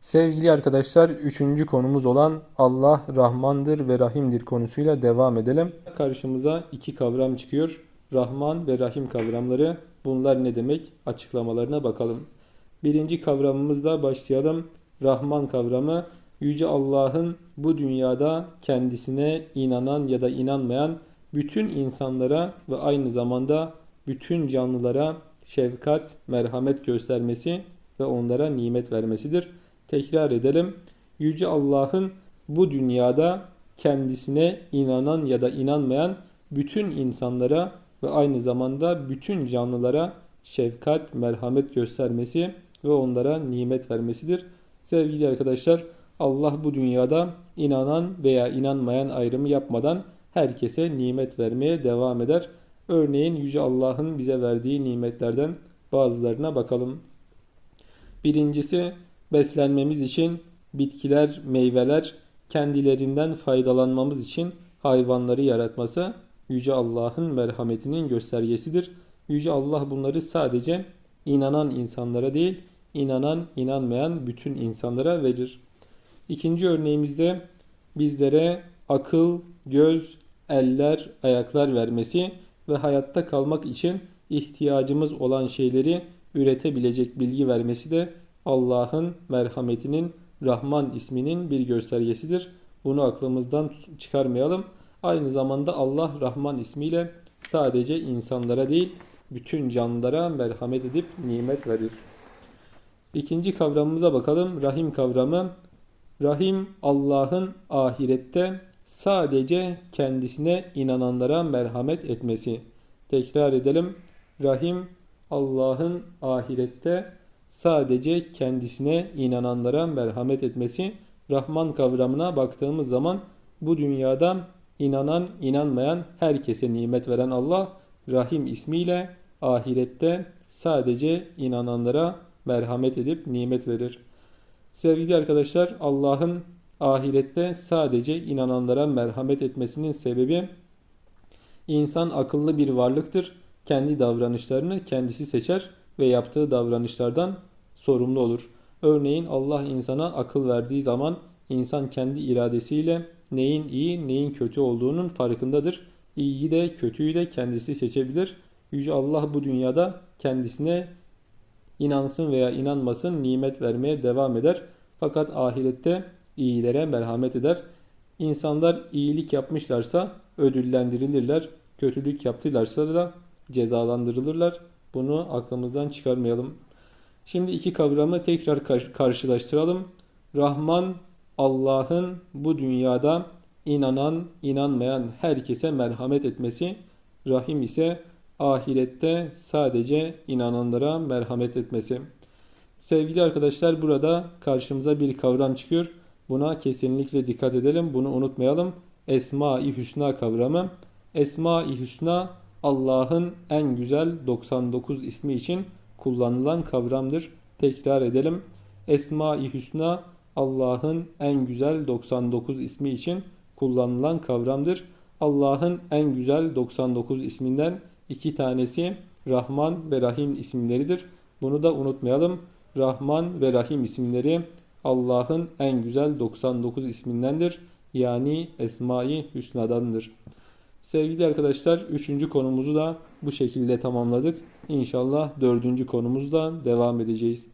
Sevgili arkadaşlar, üçüncü konumuz olan Allah Rahmandır ve Rahimdir konusuyla devam edelim. Karşımıza iki kavram çıkıyor. Rahman ve Rahim kavramları. Bunlar ne demek? Açıklamalarına bakalım. Birinci kavramımızla başlayalım. Rahman kavramı, Yüce Allah'ın bu dünyada kendisine inanan ya da inanmayan bütün insanlara ve aynı zamanda bütün canlılara şefkat, merhamet göstermesi ve onlara nimet vermesidir. Tekrar edelim. Yüce Allah'ın bu dünyada kendisine inanan ya da inanmayan bütün insanlara ve aynı zamanda bütün canlılara şefkat, merhamet göstermesi ve onlara nimet vermesidir. Sevgili arkadaşlar, Allah bu dünyada inanan veya inanmayan ayrımı yapmadan herkese nimet vermeye devam eder. Örneğin Yüce Allah'ın bize verdiği nimetlerden bazılarına bakalım. Birincisi beslenmemiz için bitkiler, meyveler, kendilerinden faydalanmamız için hayvanları yaratması Yüce Allah'ın merhametinin göstergesidir. Yüce Allah bunları sadece inanan insanlara değil, inanan, inanmayan bütün insanlara verir. İkinci örneğimizde bizlere akıl, göz, eller, ayaklar vermesi ve hayatta kalmak için ihtiyacımız olan şeyleri üretebilecek bilgi vermesi de Allah'ın merhametinin Rahman isminin bir göstergesidir. Bunu aklımızdan çıkarmayalım. Aynı zamanda Allah Rahman ismiyle sadece insanlara değil bütün canlılara merhamet edip nimet verir. İkinci kavramımıza bakalım. Rahim kavramı. Rahim Allah'ın ahirette sadece kendisine inananlara merhamet etmesi. Tekrar edelim. Rahim Allah'ın ahirette sadece kendisine inananlara merhamet etmesi. Rahman kavramına baktığımız zaman bu dünyada inanan, inanmayan herkese nimet veren Allah Rahim ismiyle ahirette sadece inananlara merhamet edip nimet verir. Sevgili arkadaşlar Allah'ın ahirette sadece inananlara merhamet etmesinin sebebi insan akıllı bir varlıktır. Kendi davranışlarını kendisi seçer ve yaptığı davranışlardan sorumlu olur. Örneğin Allah insana akıl verdiği zaman insan kendi iradesiyle neyin iyi neyin kötü olduğunun farkındadır. İyiyi de kötüyü de kendisi seçebilir. Yüce Allah bu dünyada kendisine inansın veya inanmasın nimet vermeye devam eder. Fakat ahirette iyilere merhamet eder. İnsanlar iyilik yapmışlarsa ödüllendirilirler. Kötülük yaptılarsa da cezalandırılırlar. Bunu aklımızdan çıkarmayalım. Şimdi iki kavramı tekrar karşılaştıralım. Rahman Allah'ın bu dünyada inanan, inanmayan herkese merhamet etmesi, Rahim ise ahirette sadece inananlara merhamet etmesi. Sevgili arkadaşlar burada karşımıza bir kavram çıkıyor. Buna kesinlikle dikkat edelim. Bunu unutmayalım. Esma-i Hüsna kavramı. Esma-i Hüsna Allah'ın en güzel 99 ismi için kullanılan kavramdır. Tekrar edelim. Esma-i Hüsna Allah'ın en güzel 99 ismi için kullanılan kavramdır. Allah'ın en güzel 99 isminden iki tanesi Rahman ve Rahim isimleridir. Bunu da unutmayalım. Rahman ve Rahim isimleri Allah'ın en güzel 99 ismindendir. Yani Esma-i Hüsna'dandır. Sevgili arkadaşlar, üçüncü konumuzu da bu şekilde tamamladık. İnşallah dördüncü konumuzda devam edeceğiz.